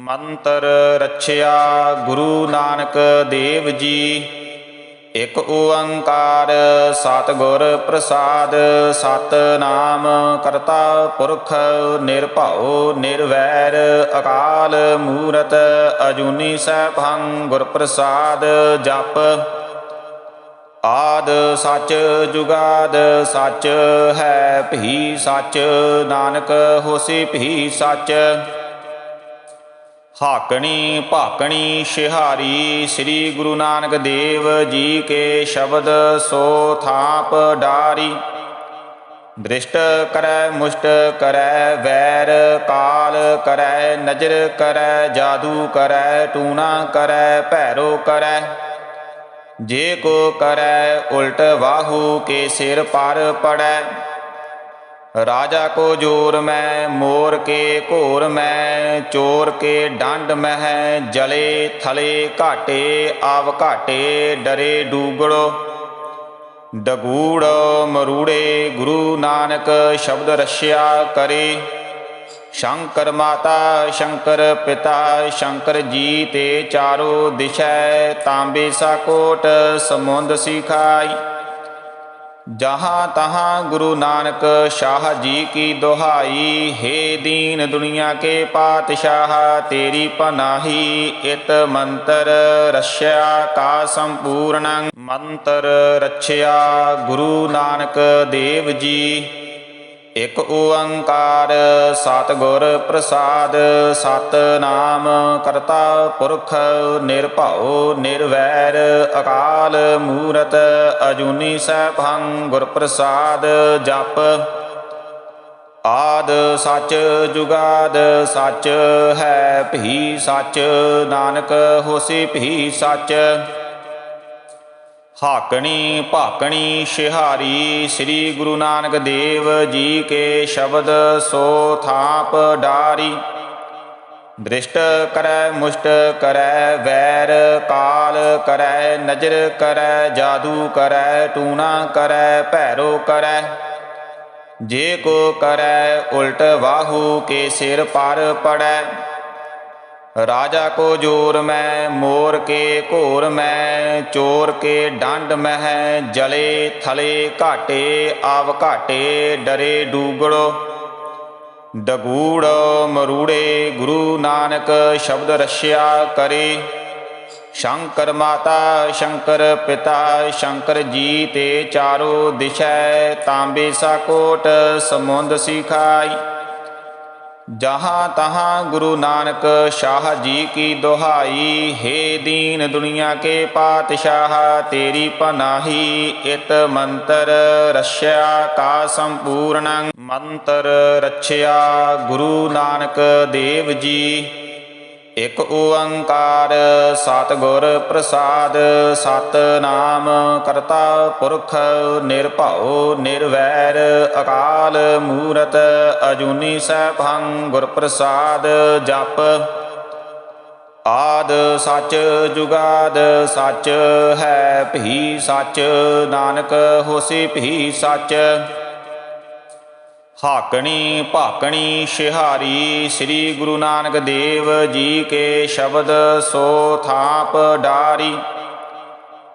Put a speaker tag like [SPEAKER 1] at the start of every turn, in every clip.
[SPEAKER 1] ਮੰਤਰ ਰਚਿਆ ਗੁਰੂ ਨਾਨਕ ਦੇਵ ਜੀ। ਇਕ ਓੰਕਾਰ ਸਤਿਗੁਰ ਪ੍ਰਸਾਦ, ਸਤਨਾਮ ਕਰਤਾ ਪੁਰਖ ਨਿਰਭਉ ਨਿਰਵੈਰ, ਅਕਾਲ ਮੂਰਤ ਅਜੂਨੀ ਸੈਭੰ ਗੁਰ ਪ੍ਰਸਾਦ ਜਪ। ਆਦ ਸੱਚ ਜੁਗਾਦ ਸੱਚ ਹੈ ਭੀ ਸੱਚ, ਨਾਨਕ ਹੋਸੀ ਭੀ ਸੱਚ। ਹਾਕਣੀ ਭਾਕਣੀ ਸ਼ਿਹਾਰੀ, ਸ੍ਰੀ ਗੁਰੂ ਨਾਨਕ ਦੇਵ ਜੀ ਕੇ ਸ਼ਬਦ ਸੋ ਥਾਪ ਡਾਰੀ। ਦ੍ਰਿਸ਼ਟ ਕਰੈ, ਮੁਸ਼ਟ ਕਰੈ, ਵੈਰ ਕਾਲ ਕਰੈ, ਨਜ਼ਰ ਕਰੈ, ਜਾਦੂ ਕਰੈ, ਟੂਣਾ ਕਰੈ, ਭੈਰੋ ਕਰੈ। ਜੇ ਕੋ ਕਰੈ, ਉਲਟ ਵਾਹੂ ਕੇ ਸਿਰ ਪਰ ਪੜੈ। ਰਾਜਾ ਕੋ ਜੋਰ ਮੈਂ, ਮੋਰ ਕੇ ਘੋਰ ਮੈਂ, ਚੋਰ ਕੇ ਡੰਡ ਮਹਿ, ਜਲੇ ਥਲੇ ਘਾਟੇ, ਆਵ ਘਾਟੇ ਡਰੇ ਡੂਗੜੋ। ਡਗੂੜ ਮਰੂੜੇ, ਗੁਰੂ ਨਾਨਕ ਸ਼ਬਦ ਰਸ਼ਿਆ ਕਰੇ। ਸ਼ੰਕਰ ਮਾਤਾ, ਸ਼ੰਕਰ ਪਿਤਾ, ਸ਼ੰਕਰ ਜੀ ਤੇ ਚਾਰੋ ਦਿਸ਼ੈ, ਤਾਂਬੇ ਸਾ ਸਮੁੰਦ ਸਿਖਾਈ। ਜਹਾਂ ਤਹਾਂ ਗੁਰੂ ਨਾਨਕ ਸ਼ਾਹ ਜੀ ਕੀ ਦੁਹਾਈ, ਹੈ ਦੀਨ ਦੁਨੀਆ ਕੇ ਪਾਤਸ਼ਾਹ, ਤੇਰੀ ਪਨਾਹੀ ਇਤ ਮੰਤਰ ਰਸ਼ਿਆ ਕਾ ਸੰਪੂਰਣੰ ਮੰਤਰ ਰਚਿਆ ਗੁਰੂ ਨਾਨਕ ਦੇਵ ਜੀ। ਇਕ ਓੰਕਾਰ, ਸਤਿਗੁਰ ਪ੍ਰਸਾਦ, ਸਤਨਾਮ ਕਰਤਾ ਪੁਰਖ, ਨਿਰਭਉ, ਨਿਰਵੈਰ, ਅਕਾਲ ਮੂਰਤ, ਅਜੂਨੀ ਸੈਭੰ ਗੁਰ ਪ੍ਰਸਾਦ ਜਪ। ਆਦ ਸੱਚ ਜੁਗਾਦ ਸੱਚ ਹੈ ਭੀ ਸੱਚ, ਨਾਨਕ ਹੋਸੀ ਭੀ ਸੱਚ। ਹਾਕਣੀ ਭਾਕਣੀ ਸ਼ਿਹਾਰੀ, ਸ੍ਰੀ ਗੁਰੂ ਨਾਨਕ ਦੇਵ ਜੀ ਕੇ ਸ਼ਬਦ ਸੋ ਥਾਪ ਡਾਰੀ। ਦ੍ਰਿਸ਼ਟ ਕਰੈ, ਮੁਸ਼ਟ ਕਰੈ, ਵੈਰ ਕਾਲ ਕਰੈ, ਨਜ਼ਰ ਕਰੈ, ਜਾਦੂ ਕਰੈ, ਟੂਣਾ ਕਰੈ, ਭੈਰੋ ਕਰੈ। ਜੇ ਕੋ ਕਰੈ, ਉਲਟ ਵਾਹੂ ਕੇ ਸਿਰ ਪਰ ਪੜੈ। ਰਾਜਾ ਕੋ ਜੋਰ ਮੈਂ, ਮੋਰ ਕੇ ਘੋਰ ਮੈਂ, ਚੋਰ ਕੇ ਡੰਡ ਮਹਿ, ਜਲੇ ਥਲੇ ਘਾਟੇ, ਆਵ ਘਾਟੇ ਡਰੇ ਡੂਗੜੋ। ਡਗੂੜ ਮਰੂੜੇ, ਗੁਰੂ ਨਾਨਕ ਸ਼ਬਦ ਰਸ਼ਿਆ ਕਰੇ। ਸ਼ੰਕਰ ਮਾਤਾ, ਸ਼ੰਕਰ ਪਿਤਾ, ਸ਼ੰਕਰ ਜੀ ਤੇ ਚਾਰੋ ਦਿਸ਼ੈ, ਤਾਂਬੇ ਸਾ ਸਮੁੰਦ ਸਿਖਾਈ। ਜਹਾਂ ਤਹਾਂ ਗੁਰੂ ਨਾਨਕ ਸ਼ਾਹ ਜੀ ਕੀ ਦੁਹਾਈ, ਹੈ ਦੀਨ ਦੁਨੀਆ ਕੇ ਪਾਤਸ਼ਾਹ, ਤੇਰੀ ਪਨਾਹੀ ਇਤ ਮੰਤਰ ਰਸ਼ਿਆ ਕਾ ਸੰਪੂਰਣੰ ਮੰਤਰ ਰਚਿਆ ਗੁਰੂ ਨਾਨਕ ਦੇਵ ਜੀ। ਇਕ ਓੰਕਾਰ, ਸਤਿਗੁਰ ਪ੍ਰਸਾਦ, ਸਤਨਾਮ ਕਰਤਾ ਪੁਰਖ ਨਿਰਭਉ ਨਿਰਵੈਰ, ਅਕਾਲ ਮੂਰਤ ਅਜੂਨੀ ਸੈਭੰ ਗੁਰ ਪ੍ਰਸਾਦ ਜਪ। ਆਦ ਸੱਚ ਜੁਗਾਦ ਸੱਚ ਹੈ ਭੀ ਸੱਚ, ਨਾਨਕ ਹੋਸੀ ਭੀ ਸੱਚ। ਹਾਕਣੀ ਭਾਕਣੀ ਸ਼ਿਹਾਰੀ ਸ੍ਰੀ ਗੁਰੂ ਨਾਨਕ ਦੇਵ ਜੀ ਕੇ ਸ਼ਬਦ ਸੋ ਥਾਪ ਡਾਰੀ।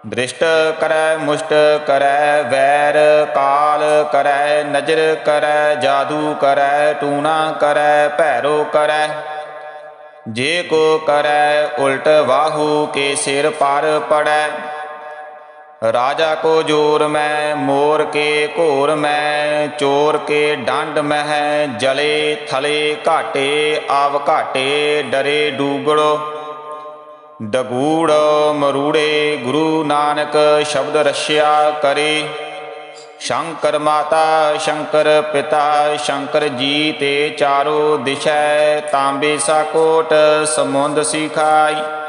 [SPEAKER 1] ਦ੍ਰਿਸ਼ਟ ਕਰੈ, ਮੁਸ਼ਟ ਕਰੈ, ਵੈਰ ਕਾਲ ਕਰੈ, ਨਜ਼ਰ ਕਰੈ, ਜਾਦੂ ਕਰੈ, ਟੂਣਾ ਕਰੈ, ਭੈਰੋ ਕਰੈ। ਜੇ ਕੋ ਕਰੈ, ਉਲਟ ਵਾਹੂ ਕੇ ਸਿਰ ਪਰ ਪੜੈ। ਰਾਜਾ ਕੋ ਜੋਰ ਮੈਂ, ਮੋਰ ਕੇ ਘੋਰ ਮੈਂ, ਚੋਰ ਕੇ ਡੰਡ ਮਹਿ, ਜਲੇ ਥਲੇ ਘਾਟੇ, ਆਵ ਘਾਟੇ ਡਰੇ ਡੂਗੜੋ। ਡਗੂੜ ਮਰੂੜੇ, ਗੁਰੂ ਨਾਨਕ ਸ਼ਬਦ ਰਸ਼ਿਆ ਕਰੇ। ਸ਼ੰਕਰ ਮਾਤਾ, ਸ਼ੰਕਰ ਪਿਤਾ, ਸ਼ੰਕਰ ਜੀ ਤੇ ਚਾਰੋ ਦਿਸ਼ੈ, ਤਾਂਬੇ ਸਾ ਕੋਟ ਸਮੁੰਦ ਸਿਖਾਈ।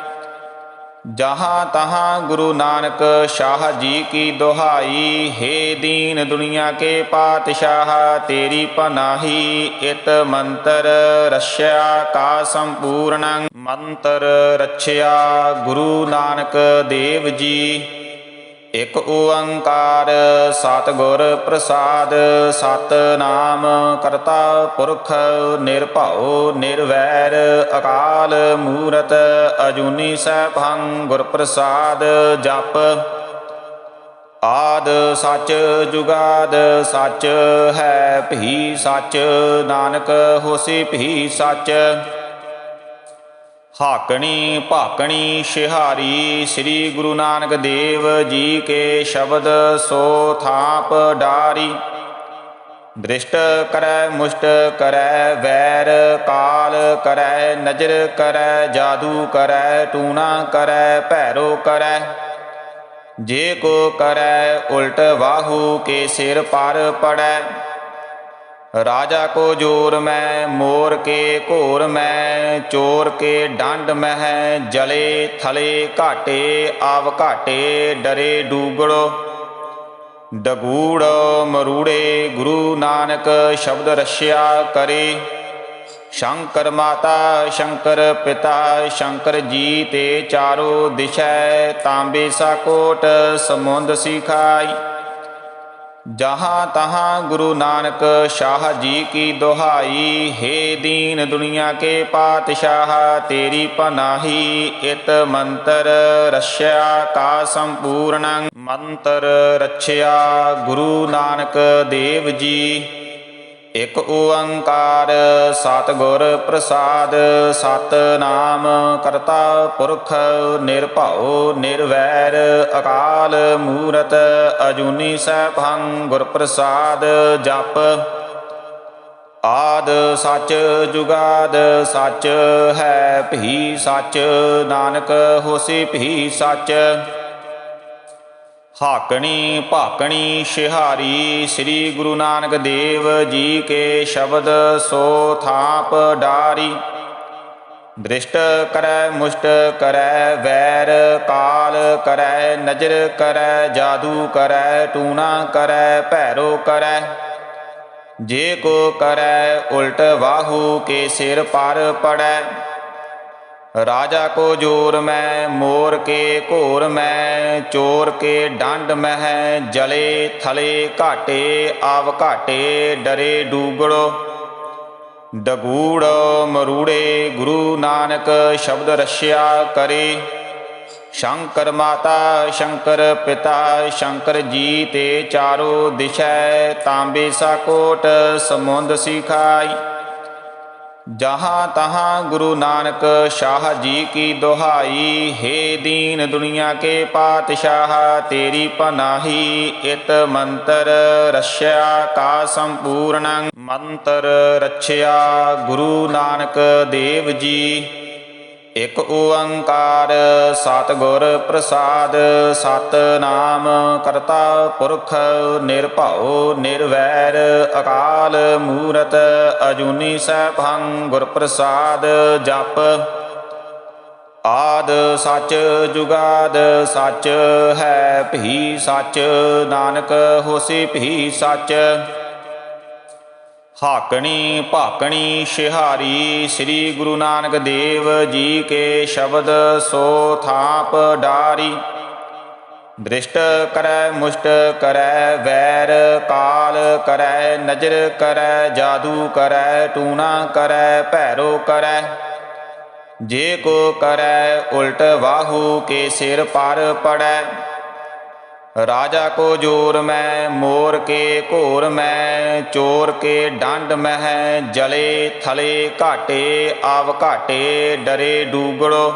[SPEAKER 1] ਜਹਾਂ ਤਹਾਂ ਗੁਰੂ ਨਾਨਕ ਸ਼ਾਹ ਜੀ ਕੀ ਦੁਹਾਈ, ਹੈ ਦੀਨ ਦੁਨੀਆ ਕੇ ਪਾਤਸ਼ਾਹ, ਤੇਰੀ ਪਨਾਹੀ ਇਤ ਮੰਤਰ ਰਸ਼ਿਆ ਕਾ ਸੰਪੂਰਣੰ ਮੰਤਰ ਰਚਿਆ ਗੁਰੂ ਨਾਨਕ ਦੇਵ ਜੀ। ਇਕ ਓੰਕਾਰ, ਸਤਿਗੁਰ ਪ੍ਰਸਾਦ, ਸਤਨਾਮ ਕਰਤਾ ਪੁਰਖ ਨਿਰਭਉ ਨਿਰਵੈਰ, ਅਕਾਲ ਮੂਰਤ ਅਜੂਨੀ ਸੈਭੰ ਗੁਰ ਪ੍ਰਸਾਦ ਜਪ। ਆਦ ਸੱਚ ਜੁਗਾਦ ਸੱਚ ਹੈ ਭੀ ਸੱਚ, ਨਾਨਕ ਹੋਸੀ ਭੀ ਸੱਚ। ਹਾਕਣੀ ਭਾਕਣੀ ਸ਼ਿਹਾਰੀ ਸ੍ਰੀ ਗੁਰੂ ਨਾਨਕ ਦੇਵ ਜੀ ਕੇ ਸ਼ਬਦ ਸੋ ਥਾਪ ਡਾਰੀ। ਦ੍ਰਿਸ਼ਟ ਕਰੈ, ਮੁਸ਼ਟ ਕਰੈ, ਵੈਰ ਕਾਲ ਕਰੈ, ਨਜ਼ਰ ਕਰੈ, ਜਾਦੂ ਕਰੈ, ਟੂਣਾ ਕਰੈ, ਭੈਰੋ ਕਰੈ। ਜੇ ਕੋ ਕਰੈ, ਉਲਟ ਵਾਹੂ ਕੇ ਸਿਰ ਪਰ ਪੜੈ। ਰਾਜਾ ਕੋ ਜੋਰ ਮੈਂ, ਮੋਰ ਕੇ ਘੋਰ ਮੈਂ, ਚੋਰ ਕੇ ਡੰਡ ਮਹਿ, ਜਲੇ ਥਲੇ ਘਾਟੇ, ਆਵ ਘਾਟੇ ਡਰੇ ਡੂਗੜੋ। ਡਗੂੜ ਮਰੂੜੇ, ਗੁਰੂ ਨਾਨਕ ਸ਼ਬਦ ਰਸ਼ਿਆ ਕਰੇ। ਸ਼ੰਕਰ ਮਾਤਾ, ਸ਼ੰਕਰ ਪਿਤਾ, ਸ਼ੰਕਰ ਜੀ ਤੇ ਚਾਰੋ ਦਿਸ਼ੈ, ਤਾਂਬੇ ਸਾ ਕੋਟ ਸਮੁੰਦ ਸਿਖਾਈ। ਜਹਾਂ ਤਹਾਂ ਗੁਰੂ ਨਾਨਕ ਸ਼ਾਹ ਜੀ ਕੀ ਦੁਹਾਈ, ਹੈ ਦੀਨ ਦੁਨੀਆ ਕੇ ਪਾਤਸ਼ਾਹ, ਤੇਰੀ ਪਨਾਹੀ ਇਤ ਮੰਤਰ ਰਸ਼ਿਆ ਕਾ ਸੰਪੂਰਣੰ ਮੰਤਰ ਰਛਿਆ, ਗੁਰੂ ਨਾਨਕ ਦੇਵ ਜੀ। ਇਕ ਓੰਕਾਰ, ਸਤਿਗੁਰ ਪ੍ਰਸਾਦ, ਸਤਨਾਮ ਕਰਤਾ ਪੁਰਖ ਨਿਰਭਉ ਨਿਰਵੈਰ, ਅਕਾਲ ਮੂਰਤ ਅਜੂਨੀ ਸੈਭੰ ਗੁਰ ਪ੍ਰਸਾਦ ਜਪ। ਆਦ ਸੱਚ ਜੁਗਾਦ ਸੱਚ ਹੈ ਭੀ ਸੱਚ, ਨਾਨਕ ਹੋਸੀ ਭੀ ਸੱਚ। ਹਾਕਣੀ ਭਾਕਣੀ ਸ਼ਿਹਾਰੀ ਸ੍ਰੀ ਗੁਰੂ ਨਾਨਕ ਦੇਵ ਜੀ ਕੇ ਸ਼ਬਦ ਸੋ ਥਾਪ ਡਾਰੀ। ਦ੍ਰਿਸ਼ਟ ਕਰੈ, ਮੁਸ਼ਟ ਕਰੈ, ਵੈਰ ਕਾਲ ਕਰੈ, ਨਜ਼ਰ ਕਰੈ, ਜਾਦੂ ਕਰੈ, ਟੂਣਾ ਕਰੈ, ਭੈਰੋ ਕਰੈ। ਜੇ ਕੋ ਕਰੈ, ਉਲਟ ਵਾਹੂ ਕੇ ਸਿਰ ਪਰ ਪੜੈ। ਰਾਜਾ ਕੋ ਜੋਰ ਮੈਂ, ਮੋਰ ਕੇ ਘੋਰ ਮੈਂ, ਚੋਰ ਕੇ ਡੰਡ ਮਹਿ, ਜਲੇ ਥਲੇ ਘਾਟੇ, ਆਵ ਘਾਟੇ ਡਰੇ ਡੂਗੜੋ। ਡਗੂੜ ਮਰੂੜੇ, ਗੁਰੂ ਨਾਨਕ ਸ਼ਬਦ ਰਸ਼ਿਆ ਕਰੇ। ਸ਼ੰਕਰ ਮਾਤਾ, ਸ਼ੰਕਰ ਪਿਤਾ, ਸ਼ੰਕਰ ਜੀ ਤੇ ਚਾਰੋ ਦਿਸ਼ੈ, ਤਾਂਬੇ ਸਾ ਕੋਟ ਸਮੁੰਦ ਸਿਖਾਈ। ਜਹਾਂ ਤਹਾਂ ਗੁਰੂ ਨਾਨਕ ਸ਼ਾਹ ਜੀ ਕੀ ਦੁਹਾਈ, ਹੈ ਦੀਨ ਦੁਨੀਆ ਕੇ ਪਾਤਸ਼ਾਹ, ਤੇਰੀ ਪਨਾਹੀ ਇਤ ਮੰਤਰ ਰਸ਼ਿਆ ਕਾ ਸੰਪੂਰਣੰ ਮੰਤਰ ਰਛਿਆ, ਗੁਰੂ ਨਾਨਕ ਦੇਵ ਜੀ। ਇਕ ਓੰਕਾਰ, ਸਤਿਗੁਰ ਪ੍ਰਸਾਦ, ਸਤਨਾਮ ਕਰਤਾ ਪੁਰਖ ਨਿਰਭਉ ਨਿਰਵੈਰ, ਅਕਾਲ ਮੂਰਤ ਅਜੂਨੀ ਸੈਭੰ ਗੁਰ ਪ੍ਰਸਾਦ ਜਪ। ਆਦ ਸੱਚ ਜੁਗਾਦ ਸੱਚ ਹੈ ਭੀ ਸੱਚ, ਨਾਨਕ ਹੋਸੀ ਭੀ ਸੱਚ। ਹਾਕਣੀ ਭਾਕਣੀ ਸ਼ਿਹਾਰੀ ਸ੍ਰੀ ਗੁਰੂ ਨਾਨਕ ਦੇਵ ਜੀ ਕੇ ਸ਼ਬਦ ਸੋ ਥਾਪ ਡਾਰੀ। ਦ੍ਰਿਸ਼ਟ ਕਰੈ ਮੁਸ਼ਟ ਕਰੈ ਵੈਰ ਕਾਲ ਕਰੈ ਨਜ਼ਰ ਕਰੈ ਜਾਦੂ ਕਰੈ ਟੂਣਾ ਕਰੈ ਭੈਰੋ ਕਰੈ। ਜੇ ਕੋ ਕਰੈ ਉਲਟ ਵਾਹੂ ਕੇ ਸਿਰ ਪਰ ਪੜੈ। ਰਾਜਾ ਕੋ ਜੋਰ ਮੈਂ, ਮੋਰ ਕੇ ਘੋਰ ਮੈਂ, ਚੋਰ ਕੇ ਡੰਡ ਮਹਿ ਜਲੇ ਥਲੇ ਘਾਟੇ, ਆਵ ਘਾਟੇ, ਡਰੇ ਡੂਗੜੋ।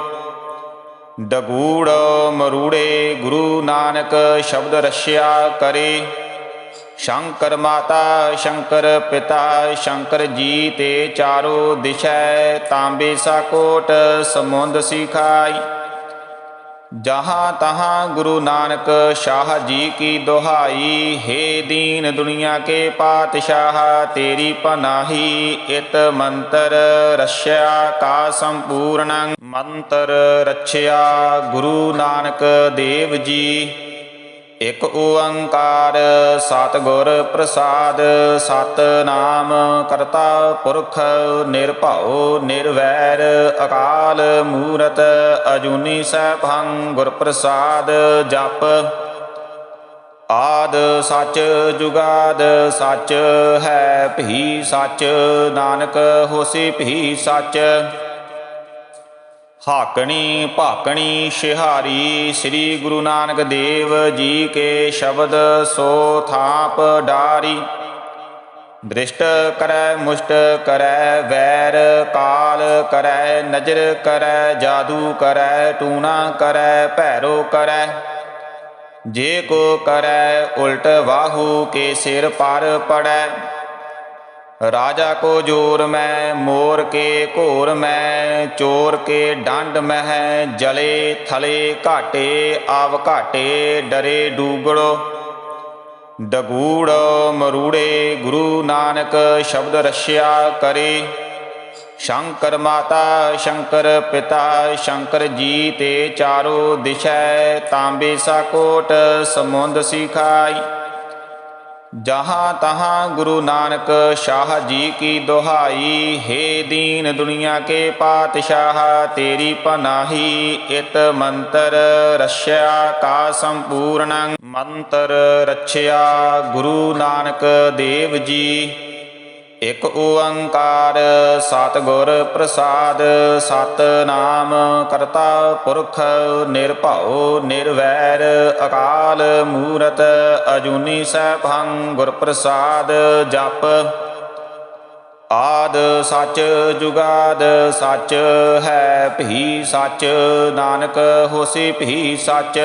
[SPEAKER 1] ਡਗੂੜ, ਮਰੂੜੇ, ਗੁਰੂ ਨਾਨਕ ਸ਼ਬਦ ਰਸ਼ਿਆ ਕਰੇ। ਸ਼ੰਕਰ ਮਾਤਾ, ਸ਼ੰਕਰ ਪਿਤਾ, ਸ਼ੰਕਰ ਜੀ ਤੇ ਚਾਰੋ ਦਿਸ਼ੈ, ਤਾਂਬੇ ਸਾ ਕੋਟ, ਸਮੁੰਦ ਸਿਖਾਈ ਜਹਾਂ ਤਹਾਂ ਗੁਰੂ ਨਾਨਕ ਸ਼ਾਹ ਜੀ ਕੀ ਦੁਹਾਈ, ਹੈ ਦੀਨ ਦੁਨੀਆ ਕੇ ਪਾਤਸ਼ਾਹ, ਤੇਰੀ ਪਨਾਹੀ ਇਤ ਮੰਤਰ ਰਸ਼ਿਆ ਕਾ ਸੰਪੂਰਣੰ ਮੰਤਰ ਰਚਿਆ ਗੁਰੂ ਨਾਨਕ ਦੇਵ ਜੀ। ਇਕ ਓੰਕਾਰ, ਸਤਿਗੁਰ ਪ੍ਰਸਾਦ, ਸਤਨਾਮ ਕਰਤਾ ਪੁਰਖ ਨਿਰਭਉ ਨਿਰਵੈਰ, ਅਕਾਲ ਮੂਰਤ ਅਜੂਨੀ ਸੈਭੰ ਗੁਰ ਪ੍ਰਸਾਦ ਜਪ। ਆਦ ਸੱਚ ਜੁਗਾਦ ਸੱਚ ਹੈ ਭੀ ਸੱਚ, ਨਾਨਕ ਹੋਸੀ ਭੀ ਸੱਚ। ਹਾਕਣੀ ਭਾਕਣੀ ਸ਼ਿਹਾਰੀ ਸ੍ਰੀ ਗੁਰੂ ਨਾਨਕ ਦੇਵ ਜੀ ਕੇ ਸ਼ਬਦ ਸੋ ਥਾਪ ਡਾਰੀ। ਦ੍ਰਿਸ਼ਟ ਕਰੈ ਮੁਸ਼ਟ ਕਰੈ ਵੈਰ ਕਾਲ ਕਰੈ ਨਜ਼ਰ ਕਰੈ ਜਾਦੂ ਕਰੈ ਟੂਣਾ ਕਰੈ ਭੈਰੋ ਕਰੈ। ਜੇ ਕੋ ਕਰੈ ਉਲਟ ਵਾਹੂ ਕੇ ਸਿਰ ਪਰ ਪੜੈ। ਰਾਜਾ ਕੋ ਜੋਰ ਮੈਂ, ਮੋਰ ਕੇ ਘੋਰ ਮੈਂ, ਚੋਰ ਕੇ ਡੰਡ ਮਹਿ, ਜਲੇ ਥਲੇ ਘਾਟੇ, ਆਵ ਘਾਟੇ ਡਰੇ ਡੂਗੜੋ ਡਗੂੜ ਮਰੂੜੇ, ਗੁਰੂ ਨਾਨਕ ਸ਼ਬਦ ਰਸ਼ਿਆ ਕਰੇ। ਸ਼ੰਕਰ ਮਾਤਾ, ਸ਼ੰਕਰ ਪਿਤਾ, ਸ਼ੰਕਰ ਜੀ ਤੇ ਚਾਰੋ ਦਿਸ਼ੈ, ਤਾਂਬੇ ਸਾ ਕੋਟ ਸਮੁੰਦ ਸਿਖਾਈ। ਜਹਾਂ ਤਹਾਂ ਗੁਰੂ ਨਾਨਕ ਸ਼ਾਹ ਜੀ ਕੀ ਦੁਹਾਈ, ਹੈ ਦੀਨ ਦੁਨੀਆ ਕੇ ਪਾਤਸ਼ਾਹ, ਤੇਰੀ ਪਨਾਹੀ ਇਤ ਮੰਤਰ ਰਸ਼ਿਆ ਕਾ ਸੰਪੂਰਨ ਮੰਤਰ ਰਚਿਆ ਗੁਰੂ ਨਾਨਕ ਦੇਵ ਜੀ। ਇਕ ਓੰਕਾਰ, ਸਤਿਗੁਰ ਪ੍ਰਸਾਦ, ਸਤਨਾਮ ਕਰਤਾ ਪੁਰਖ, ਨਿਰਭਉ, ਨਿਰਵੈਰ, ਅਕਾਲ ਮੂਰਤ, ਅਜੂਨੀ ਸੈਭੰ ਗੁਰ ਪ੍ਰਸਾਦ ਜਪ। ਆਦ ਸੱਚ ਜੁਗਾਦ ਸੱਚ ਹੈ ਭੀ ਸੱਚ, ਨਾਨਕ ਹੋਸੀ ਭੀ ਸੱਚ।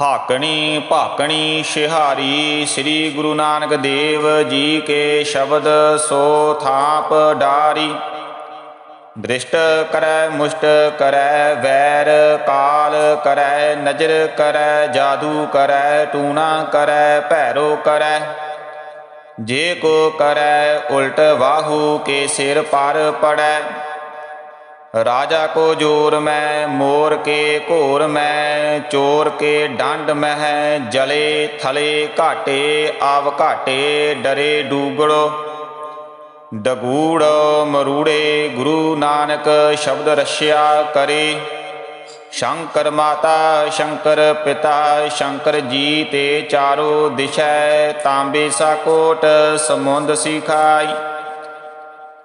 [SPEAKER 1] ਹਾਕਣੀ ਭਾਕਣੀ ਸ਼ਿਹਾਰੀ ਸ੍ਰੀ ਗੁਰੂ ਨਾਨਕ ਦੇਵ ਜੀ ਕੇ ਸ਼ਬਦ ਸੋ ਥਾਪ ਡਾਰੀ। ਦ੍ਰਿਸ਼ਟ ਕਰੈ ਮੁਸ਼ਟ ਕਰੈ ਵੈਰ ਕਾਲ ਕਰੈ ਨਜ਼ਰ ਕਰੈ ਜਾਦੂ ਕਰੈ ਟੂਣਾ ਕਰੈ ਭੈਰੋ ਕਰੈ। ਜੇ ਕੋ ਕਰੈ ਉਲਟ ਵਾਹੂ ਕੇ ਸਿਰ ਪਰ ਪੜੈ। ਰਾਜਾ ਕੋ ਜੋਰ ਮੈਂ, ਮੋਰ ਕੇ ਘੋਰ ਮੈਂ, ਚੋਰ ਕੇ ਡੰਡ ਮਹਿ, ਜਲੇ ਥਲੇ ਘਾਟੇ, ਆਵ ਘਾਟੇ, ਡਰੇ ਡੂਗੜੋ ਡਗੂੜ ਮਰੂੜੇ, ਗੁਰੂ ਨਾਨਕ ਸ਼ਬਦ ਰਸ਼ਿਆ ਕਰੇ। ਸ਼ੰਕਰ ਮਾਤਾ, ਸ਼ੰਕਰ ਪਿਤਾ, ਸ਼ੰਕਰ ਜੀ ਤੇ ਚਾਰੋ ਦਿਸ਼ੈ, ਤਾਂਬੇ ਸਾ ਸਮੁੰਦ ਸਿਖਾਈ।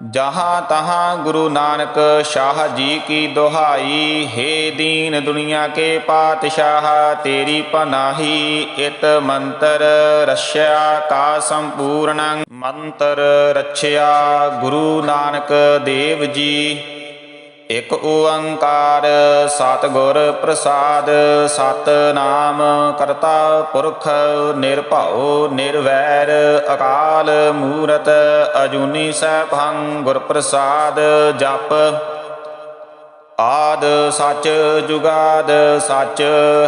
[SPEAKER 1] ਜਹਾਂ ਤਹਾਂ ਗੁਰੂ ਨਾਨਕ ਸ਼ਾਹ ਜੀ ਕੀ ਦੁਹਾਈ, ਹੈ ਦੀਨ ਦੁਨੀਆ ਕੇ ਪਾਤਸ਼ਾਹ, ਤੇਰੀ ਪਨਾਹੀ ਇਤ ਮੰਤਰ ਰਸ਼ਿਆ ਕਾ ਸੰਪੂਰਨ ਮੰਤਰ ਰਛਿਆ, ਗੁਰੂ ਨਾਨਕ ਦੇਵ ਜੀ। ਇਕ ਓੰਕਾਰ, ਸਤਿਗੁਰ ਪ੍ਰਸਾਦ, ਸਤਨਾਮ ਕਰਤਾ ਪੁਰਖ, ਨਿਰਭਉ, ਨਿਰਵੈਰ, ਅਕਾਲ ਮੂਰਤ, ਅਜੂਨੀ ਸੈਭੰ ਗੁਰ ਪ੍ਰਸਾਦ ਜਪ। ਆਦ ਸੱਚ ਜੁਗਾਦ ਸੱਚ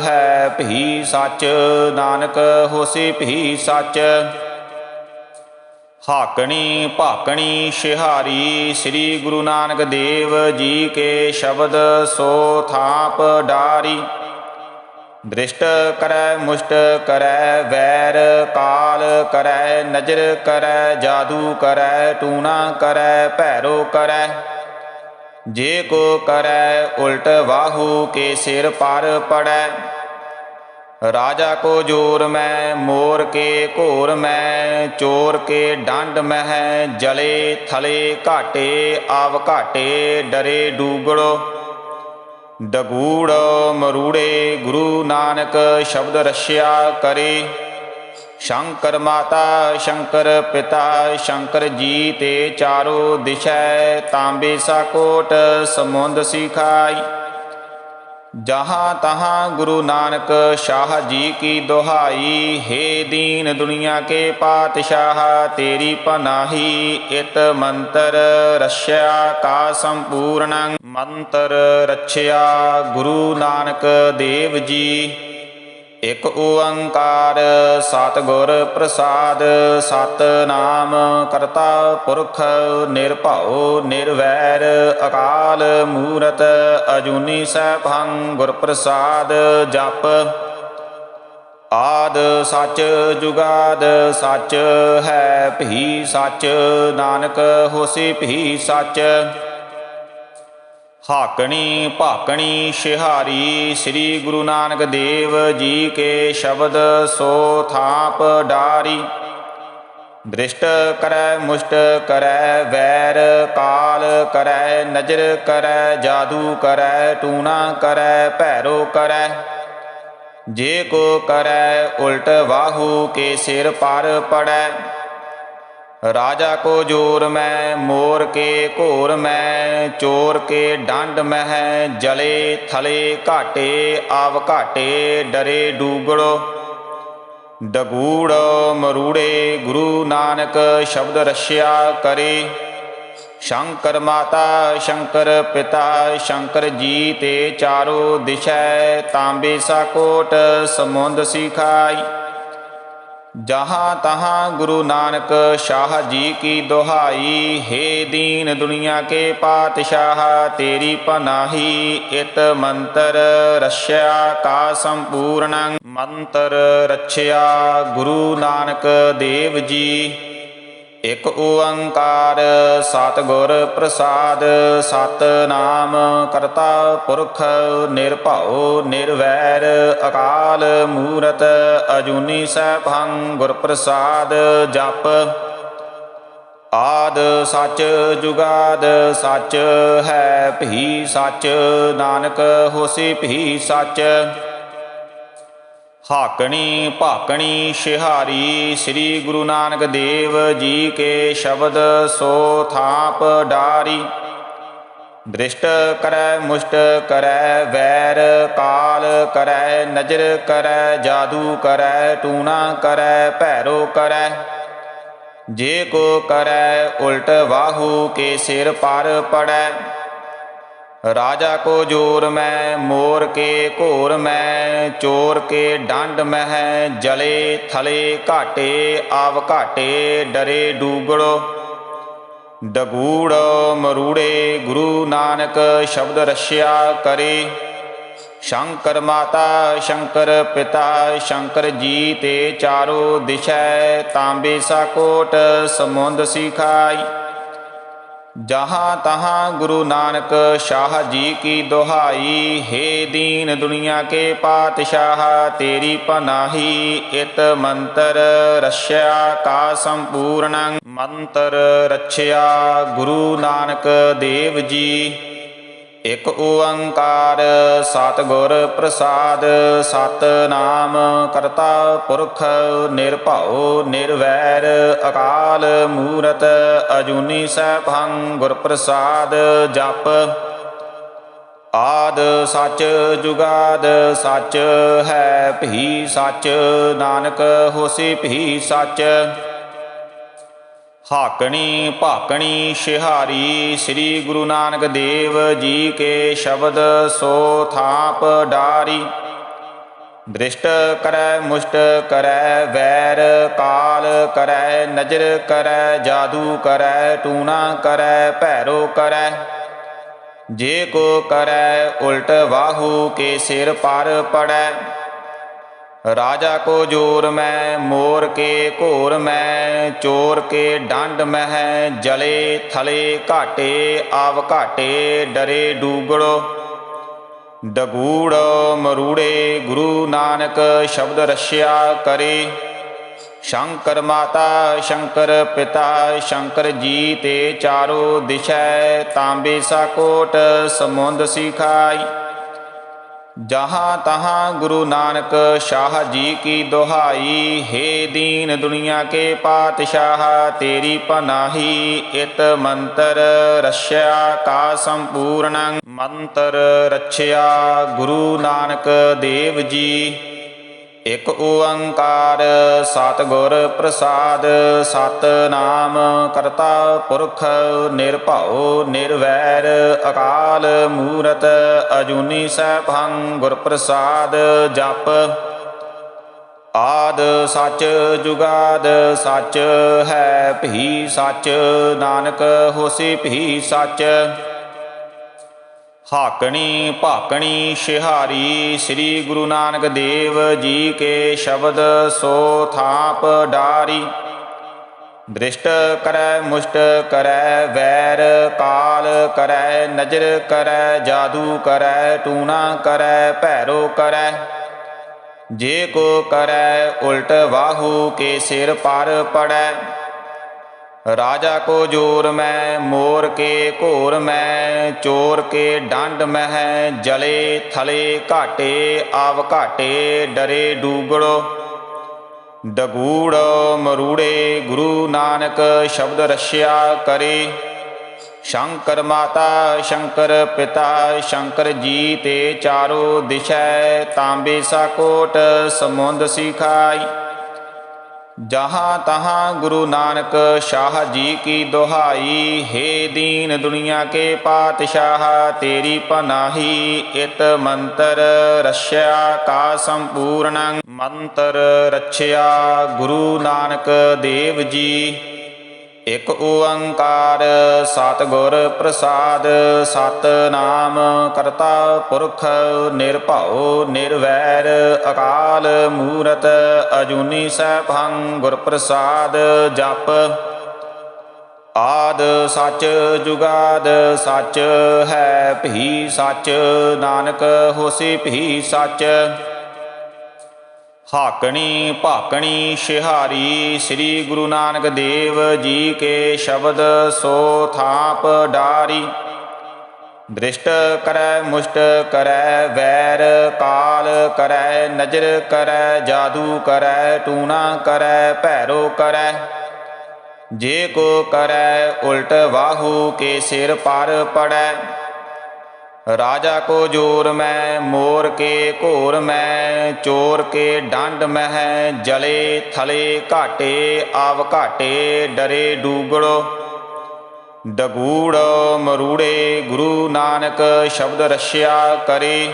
[SPEAKER 1] ਹੈ ਭੀ ਸੱਚ, ਨਾਨਕ ਹੋਸੀ ਭੀ ਸੱਚ। ਹਾਕਣੀ ਭਾਕਣੀ ਸ਼ਿਹਾਰੀ ਸ੍ਰੀ ਗੁਰੂ ਨਾਨਕ ਦੇਵ ਜੀ ਕੇ ਸ਼ਬਦ ਸੋ ਥਾਪ ਡਾਰੀ। ਦ੍ਰਿਸ਼ਟ ਕਰੈ ਮੁਸ਼ਟ ਕਰੈ ਵੈਰ ਕਾਲ ਕਰੈ ਨਜ਼ਰ ਕਰੈ ਜਾਦੂ ਕਰੈ ਟੂਣਾ ਕਰੈ ਭੈਰੋ ਕਰੈ। ਜੇ ਕੋ ਕਰੈ ਉਲਟ ਵਾਹੂ ਕੇ ਸਿਰ ਪਰ ਪੜੈ। ਰਾਜਾ ਕੋ ਜੋਰ ਮੈਂ, ਮੋਰ ਕੇ ਘੋਰ ਮੈਂ, ਚੋਰ ਕੇ ਡੰਡ ਮਹਿ, ਜਲੇ ਥਲੇ ਘਾਟੇ, ਆਵ ਘਾਟੇ, ਡਰੇ ਡੂਗੜੋ। ਡਗੂੜ ਮਰੂੜੇ, ਗੁਰੂ ਨਾਨਕ ਸ਼ਬਦ ਰਸ਼ਿਆ ਕਰੇ। ਸ਼ੰਕਰ ਮਾਤਾ, ਸ਼ੰਕਰ ਪਿਤਾ, ਸ਼ੰਕਰ ਜੀ ਤੇ ਚਾਰੋ ਦਿਸ਼ੈ, ਤਾਂਬੇ ਸਾ ਸਮੁੰਦ ਸਿਖਾਈ। ਜਹਾਂ ਤਹਾਂ ਗੁਰੂ ਨਾਨਕ ਸ਼ਾਹ ਜੀ ਕੀ ਦੁਹਾਈ, ਹੈ ਦੀਨ ਦੁਨੀਆ ਕੇ ਪਾਤਸ਼ਾਹ, ਤੇਰੀ ਪਨਾਹੀ ਇਤ ਮੰਤਰ ਰਸ਼ਿਆ ਕਾ ਸੰਪੂਰਨ ਮੰਤਰ ਰਚਿਆ ਗੁਰੂ ਨਾਨਕ ਦੇਵ ਜੀ। ਇਕ ਓੰਕਾਰ, ਸਤਿਗੁਰ ਪ੍ਰਸਾਦ, ਸਤਨਾਮ ਕਰਤਾ ਪੁਰਖ, ਨਿਰਭਉ, ਨਿਰਵੈਰ, ਅਕਾਲ ਮੂਰਤ, ਅਜੂਨੀ ਸੈਭੰ ਗੁਰ ਪ੍ਰਸਾਦ ਜਪ। ਆਦ ਸੱਚ ਜੁਗਾਦ ਸੱਚ ਹੈ ਭੀ ਸੱਚ, ਨਾਨਕ ਹੋਸੀ ਭੀ ਸੱਚ। ਹਾਕਣੀ ਭਾਕਣੀ ਸ਼ਿਹਾਰੀ ਸ੍ਰੀ ਗੁਰੂ ਨਾਨਕ ਦੇਵ ਜੀ ਕੇ ਸ਼ਬਦ ਸੋ ਥਾਪ ਡਾਰੀ। ਦ੍ਰਿਸ਼ਟ ਕਰੈ ਮੁਸ਼ਟ ਕਰੈ ਵੈਰ ਕਾਲ ਕਰੈ ਨਜ਼ਰ ਕਰੈ ਜਾਦੂ ਕਰੈ ਟੂਣਾ ਕਰੈ ਭੈਰੋ ਕਰੈ। ਜੇ ਕੋ ਕਰੈ ਉਲਟ ਵਾਹੂ ਕੇ ਸਿਰ ਪਰ ਪੜੈ। ਰਾਜਾ ਕੋ ਜੋਰ ਮੈਂ, ਮੋਰ ਕੇ ਘੋਰ ਮੈਂ, ਚੋਰ ਕੇ ਡੰਡ ਮਹਿ, ਜਲੇ ਥਲੇ ਘਾਟੇ, ਆਵ ਘਾਟੇ ਡਰੇ ਡੂਗੜੋ। ਡਗੂੜ ਮਰੂੜੇ, ਗੁਰੂ ਨਾਨਕ ਸ਼ਬਦ ਰਸ਼ਿਆ ਕਰੇ। ਸ਼ੰਕਰ ਮਾਤਾ, ਸ਼ੰਕਰ ਪਿਤਾ, ਸ਼ੰਕਰ ਜੀ ਤੇ ਚਾਰੋ ਦਿਸ਼ੈ, ਤਾਂਬੇ ਸਾ ਸਮੁੰਦ ਸਿਖਾਈ। ਜਹਾਂ ਤਹਾਂ ਗੁਰੂ ਨਾਨਕ ਸ਼ਾਹ ਜੀ ਕੀ ਦੁਹਾਈ, ਹੈ ਦੀਨ ਦੁਨੀਆ ਕੇ ਪਾਤਸ਼ਾਹ, ਤੇਰੀ ਪਨਾਹੀ ਇਤ ਮੰਤਰ ਰਸ਼ਿਆ ਕਾ ਸੰਪੂਰਣੰ ਮੰਤਰ ਰਚਿਆ ਗੁਰੂ ਨਾਨਕ ਦੇਵ ਜੀ। ਇਕ ਓੰਕਾਰ, ਸਤਿਗੁਰ ਪ੍ਰਸਾਦ, ਸਤਨਾਮ ਕਰਤਾ ਪੁਰਖ, ਨਿਰਭਉ, ਨਿਰਵੈਰ, ਅਕਾਲ ਮੂਰਤ, ਅਜੂਨੀ ਸੈਭੰ ਗੁਰ ਪ੍ਰਸਾਦ ਜਪ। ਆਦ ਸੱਚ ਜੁਗਾਦ ਸੱਚ ਹੈ ਭੀ ਸੱਚ, ਨਾਨਕ ਹੋਸੀ ਭੀ ਸੱਚ। ਹਾਕਣੀ ਭਾਕਣੀ ਸ਼ਿਹਾਰੀ ਸ੍ਰੀ ਗੁਰੂ ਨਾਨਕ ਦੇਵ ਜੀ ਕੇ ਸ਼ਬਦ ਸੋ ਥਾਪ ਡਾਰੀ। ਦ੍ਰਿਸ਼ਟ ਕਰੈ ਮੁਸ਼ਟ ਕਰੈ ਵੈਰ ਕਾਲ ਕਰੈ ਨਜ਼ਰ ਕਰੈ ਜਾਦੂ ਕਰੈ ਟੂਣਾ ਕਰੈ ਭੈਰੋ ਕਰੈ। ਜੇ ਕੋ ਕਰੈ ਉਲਟ ਵਾਹੂ ਕੇ ਸਿਰ ਪਰ ਪੜੈ। ਰਾਜਾ ਕੋ ਜੋਰ ਮੈਂ, ਮੋਰ ਕੇ ਘੋਰ ਮੈਂ, ਚੋਰ ਕੇ ਡੰਡ ਮਹਿ, ਜਲੇ ਥਲੇ ਘਾਟੇ, ਆਵ ਘਾਟੇ ਡਰੇ ਡੂਗੜੋ। ਡਗੂੜ ਮਰੂੜੇ, ਗੁਰੂ ਨਾਨਕ ਸ਼ਬਦ ਰਸ਼ਿਆ ਕਰੇ। ਸ਼ੰਕਰ ਮਾਤਾ, ਸ਼ੰਕਰ ਪਿਤਾ, ਸ਼ੰਕਰ ਜੀ ਤੇ ਚਾਰੋ ਦਿਸ਼ੈ, ਤਾਂਬੇ ਸਾ ਸਮੁੰਦ ਸਿਖਾਈ। ਜਹਾਂ ਤਹਾਂ ਗੁਰੂ ਨਾਨਕ ਸ਼ਾਹ ਜੀ ਕੀ ਦੁਹਾਈ, ਹੈ ਦੀਨ ਦੁਨੀਆ ਕੇ ਪਾਤਸ਼ਾਹ, ਤੇਰੀ ਪਨਾਹੀ ਇਤ ਮੰਤਰ ਰਸ਼ਿਆ ਕਾ ਸੰਪੂਰਣੰ ਮੰਤਰ ਰਛਿਆ, ਗੁਰੂ ਨਾਨਕ ਦੇਵ ਜੀ। ਇਕ ਓੰਕਾਰ, ਸਤਿਗੁਰ ਪ੍ਰਸਾਦ, ਸਤਨਾਮ ਕਰਤਾ ਪੁਰਖ ਨਿਰਭਉ ਨਿਰਵੈਰ, ਅਕਾਲ ਮੂਰਤ ਅਜੂਨੀ ਸੈਭੰ ਗੁਰ ਪ੍ਰਸਾਦ ਜਪ। ਆਦ ਸੱਚ ਜੁਗਾਦ ਸੱਚ ਹੈ ਭੀ ਸੱਚ, ਨਾਨਕ ਹੋਸੀ ਭੀ ਸੱਚ। ਹਾਕਣੀ ਭਾਕਣੀ ਸ਼ਿਹਾਰੀ ਸ੍ਰੀ ਗੁਰੂ ਨਾਨਕ ਦੇਵ ਜੀ ਕੇ ਸ਼ਬਦ ਸੋ ਥਾਪ ਡਾਰੀ। ਦ੍ਰਿਸ਼ਟ ਕਰੈ, ਮੁਸ਼ਟ ਕਰੈ, ਵੈਰ ਕਾਲ ਕਰੈ, ਨਜ਼ਰ ਕਰੈ, ਜਾਦੂ ਕਰੈ, ਟੂਣਾ ਕਰੈ, ਭੈਰੋ ਕਰੈ। ਜੇ ਕੋ ਕਰੈ, ਉਲਟ ਵਾਹੂ ਕੇ ਸਿਰ ਪਰ ਪੜੈ। ਰਾਜਾ ਕੋ ਜੋਰ ਮੈਂ, ਮੋਰ ਕੇ ਘੋਰ ਮੈਂ, ਚੋਰ ਕੇ ਡੰਡ ਮਹਿ, ਜਲੇ ਥਲੇ ਘਾਟੇ, ਆਵ ਘਾਟੇ ਡਰੇ ਡੂਗੜੋ। ਡਗੂੜ ਮਰੂੜੇ, ਗੁਰੂ ਨਾਨਕ ਸ਼ਬਦ ਰਸ਼ਿਆ ਕਰੇ। ਸ਼ੰਕਰ ਮਾਤਾ, ਸ਼ੰਕਰ ਪਿਤਾ, ਸ਼ੰਕਰ ਜੀ ਤੇ ਚਾਰੋ ਦਿਸ਼ੈ, ਤਾਂਬੇ ਸਾ ਸਮੁੰਦ ਸਿਖਾਈ। ਜਹਾਂ ਤਹਾਂ ਗੁਰੂ ਨਾਨਕ ਸ਼ਾਹ ਜੀ ਕੀ ਦੁਹਾਈ, ਹੈ ਦੀਨ ਦੁਨੀਆ ਕੇ ਪਾਤਸ਼ਾਹ, ਤੇਰੀ ਪਨਾਹੀ ਇਤ ਮੰਤਰ ਰਸ਼ਿਆ ਕਾ ਸੰਪੂਰਣੰ ਮੰਤਰ ਰਛਿਆ, ਗੁਰੂ ਨਾਨਕ ਦੇਵ ਜੀ। ਇਕ ਓੰਕਾਰ, ਸਤਿਗੁਰ ਪ੍ਰਸਾਦ, ਸਤਨਾਮ ਕਰਤਾ ਪੁਰਖ ਨਿਰਭਉ ਨਿਰਵੈਰ, ਅਕਾਲ ਮੂਰਤ ਅਜੂਨੀ ਸੈਭੰ ਗੁਰ ਪ੍ਰਸਾਦ ਜਪ। ਆਦ ਸੱਚ ਜੁਗਾਦ ਸੱਚ ਹੈ ਭੀ ਸੱਚ, ਨਾਨਕ ਹੋਸੀ ਭੀ ਸੱਚ। ਹਾਕਣੀ ਭਾਕਣੀ ਸ਼ਿਹਾਰੀ, ਸ੍ਰੀ ਗੁਰੂ ਨਾਨਕ ਦੇਵ ਜੀ ਕੇ ਸ਼ਬਦ ਸੋ ਥਾਪ ਡਾਰੀ। ਦ੍ਰਿਸ਼ਟ ਕਰੈ, ਮੁਸ਼ਟ ਕਰੈ, ਵੈਰ ਕਾਲ ਕਰੈ, ਨਜ਼ਰ ਕਰੈ, ਜਾਦੂ ਕਰੈ, ਟੂਣਾ ਕਰੈ, ਭੈਰੋ ਕਰੈ। ਜੇ ਕੋ ਕਰੈ, ਉਲਟ ਵਾਹੂ ਕੇ ਸਿਰ ਪਰ ਪੜੈ। ਰਾਜਾ ਕੋ ਜੋਰ ਮੈਂ, ਮੋਰ ਕੇ ਘੋਰ ਮੈਂ, ਚੋਰ ਕੇ ਡੰਡ ਮਹਿ, ਜਲੇ ਥਲੇ ਘਾਟੇ, ਆਵ ਘਾਟੇ ਡਰੇ ਡੂਗੜੋ। ਡਗੂੜ ਮਰੂੜੇ, ਗੁਰੂ ਨਾਨਕ ਸ਼ਬਦ ਰਸ਼ਿਆ ਕਰੇ। ਸ਼ੰਕਰ ਮਾਤਾ, ਸ਼ੰਕਰ ਪਿਤਾ, ਸ਼ੰਕਰ ਜੀ ਤੇ ਚਾਰੋ ਦਿਸ਼ੈ, ਤਾਂਬੇ ਸਾ ਸਮੁੰਦ ਸਿਖਾਈ। ਜਹਾਂ ਤਹਾਂ ਗੁਰੂ ਨਾਨਕ ਸ਼ਾਹ ਜੀ ਕੀ ਦੁਹਾਈ, ਹੈ ਦੀਨ ਦੁਨੀਆ ਕੇ ਪਾਤਸ਼ਾਹ, ਤੇਰੀ ਪਨਾਹੀ ਇਤ ਮੰਤਰ ਰਸ਼ਿਆ ਕਾ ਸੰਪੂਰਣੰ ਮੰਤਰ ਰਚਿਆ ਗੁਰੂ ਨਾਨਕ ਦੇਵ ਜੀ। ਇਕ ਓੰਕਾਰ, ਸਤਿਗੁਰ ਪ੍ਰਸਾਦ, ਸਤਨਾਮ ਕਰਤਾ ਪੁਰਖ ਨਿਰਭਉ ਨਿਰਵੈਰ, ਅਕਾਲ ਮੂਰਤ ਅਜੂਨੀ ਸੈਭੰ ਗੁਰ ਪ੍ਰਸਾਦ ਜਪ। ਆਦ ਸੱਚ ਜੁਗਾਦ ਸੱਚ ਹੈ ਭੀ ਸੱਚ, ਨਾਨਕ ਹੋਸੀ ਭੀ ਸੱਚ। ਹਾਕਣੀ ਭਾਕਣੀ ਸ਼ਿਹਾਰੀ ਸ੍ਰੀ ਗੁਰੂ ਨਾਨਕ ਦੇਵ ਜੀ ਕੇ ਸ਼ਬਦ ਸੋ ਥਾਪ ਡਾਰੀ। ਦ੍ਰਿਸ਼ਟ ਕਰੈ, ਮੁਸ਼ਟ ਕਰੈ, ਵੈਰ ਕਾਲ ਕਰੈ, ਨਜ਼ਰ ਕਰੈ, ਜਾਦੂ ਕਰੈ, ਟੂਣਾ ਕਰੈ, ਭੈਰੋ ਕਰੈ। ਜੇ ਕੋ ਕਰੈ, ਉਲਟ ਵਾਹੂ ਕੇ ਸਿਰ ਪਰ ਪੜੈ। ਰਾਜਾ ਕੋ ਜੋਰ ਮੈਂ, ਮੋਰ ਕੇ ਘੋਰ ਮੈਂ, ਚੋਰ ਕੇ ਡੰਡ ਮਹਿ, ਜਲੇ ਥਲੇ ਘਾਟੇ, ਆਵ ਘਾਟੇ ਡਰੇ ਡੂਗੜੋ ਡਗੂੜ ਮਰੂੜੇ, ਗੁਰੂ ਨਾਨਕ ਸ਼ਬਦ ਰਸ਼ਿਆ ਕਰੇ।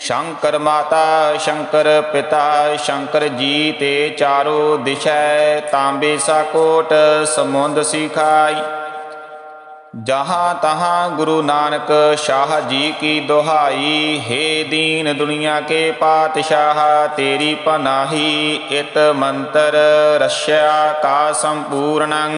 [SPEAKER 1] ਸ਼ੰਕਰ ਮਾਤਾ, ਸ਼ੰਕਰ ਪਿਤਾ, ਸ਼ੰਕਰ ਜੀ ਤੇ ਚਾਰੋ ਦਿਸ਼ੈ, ਤਾਂਬੇ ਸਾ ਕੋਟ ਸਮੁੰਦ ਸਿਖਾਈ। ਜਹਾਂ ਤਹਾਂ ਗੁਰੂ ਨਾਨਕ ਸ਼ਾਹ ਜੀ ਕੀ ਦੁਹਾਈ, ਹੈ ਦੀਨ ਦੁਨੀਆ ਕੇ ਪਾਤਸ਼ਾਹ, ਤੇਰੀ ਪਨਾਹੀ ਇਤ ਮੰਤਰ ਰਸ਼ਿਆ ਕਾ ਸੰਪੂਰਣੰ